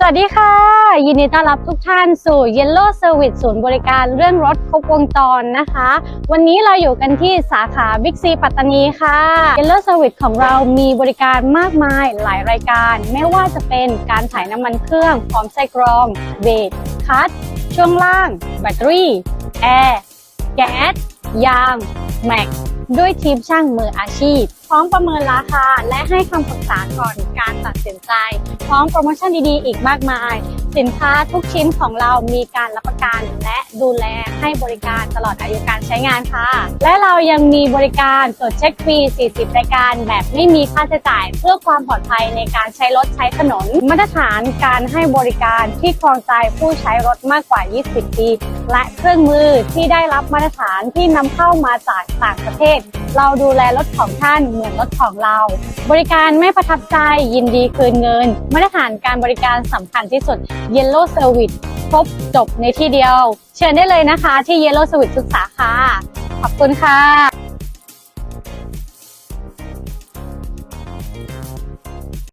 สวัสดีค่ะ ยินดีต้อนรับทุกท่านสู่ Yellow Service ศูนย์บริการเรื่องรถครบวงจรนะคะ วันนี้เราอยู่กันที่สาขา Big C ปัตตานีค่ะ Yellow Service ของเรามีบริการมากมายหลายรายการ ไม่ว่าจะเป็นการถ่ายน้ำมันเครื่องพร้อมใส่กรองเบรกคัตช่วงล่าง แบตเตอรี่แอร์แก๊สยางแม็กด้วยทีมช่างมืออาชีพ พร้อมประเมินราคาและให้คำปรึกษาก่อน ใจ พร้อมโปรโมชั่นดีๆ อีกมากมาย สินค้าทุกชิ้นของเรามีการรับประกันและดูแลให้บริการตลอดอายุการใช้งานค่ะ และเรายังมีบริการตรวจเช็คฟรี 40 รายการ แบบไม่มีค่าใช้จ่าย เพื่อความปลอดภัยในการใช้รถใช้ถนน มาตรฐานการให้บริการที่ครองใจผู้ใช้รถมากกว่า 20 ปี และเครื่องมือที่ได้รับมาตรฐานที่นำเข้ามาจากต่างประเทศเราดูแลรถของท่านเหมือนรถของเรา บริการไม่ประทับใจยินดีคืนเงิน มาตรฐานการบริการสำคัญที่สุด Yellow Service ครบจบในที่เดียว เชิญได้เลยนะคะที่ Yellow Service ทุกสาขา ขอบคุณค่ะ